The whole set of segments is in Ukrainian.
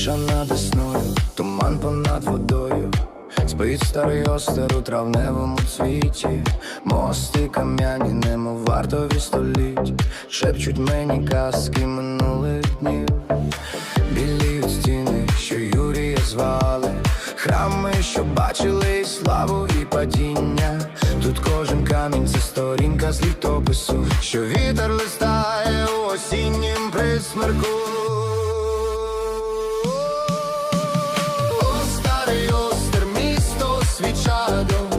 Тиша над десною, туман понад водою. Спить старий остер у травневому цвіті, мости кам'яні, немов вартові століть, шепчуть мені казки минулих днів, біліють стіни, що Юрія звали, храми, що бачили і славу і падіння. Тут кожен камінь це сторінка з літопису, що вітер листає у осіннім присмерку. don't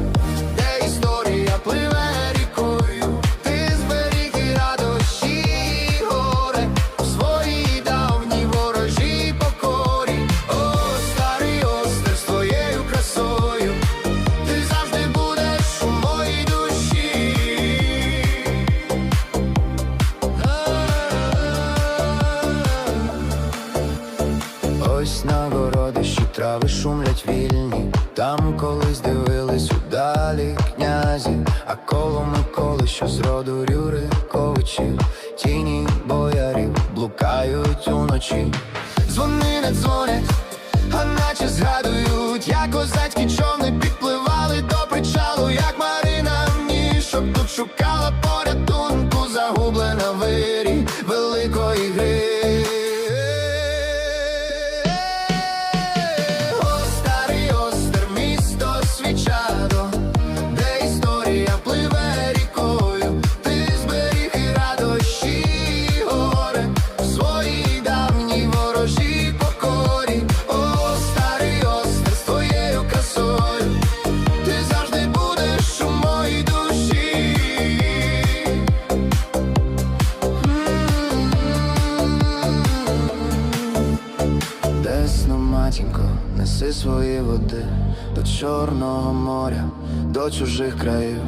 на городищі трави шумлять вільні, там колись дивились удалі князі, а коло Миколи, що з роду Рюриковичів, тіні боярів блукають уночі. Дзвони не дзвонять, а наче згадують, як козацькі човни підпливали до причалу, як Марина мішок тут шукала порятунку, загублена вирі великої гри. Десно, матінко, неси свої води до Чорного моря, до чужих країв.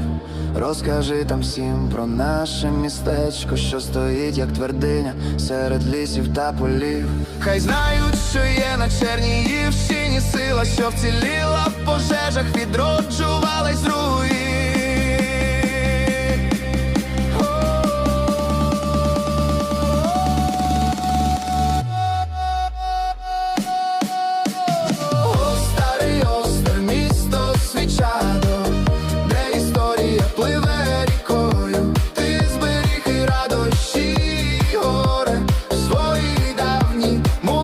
Розкажи там всім про наше містечко, що стоїть, як твердиня серед лісів та полів. Хай знають, що є на Чернігівщині сила, що вціліла в пожежах, відроджувалась руїн.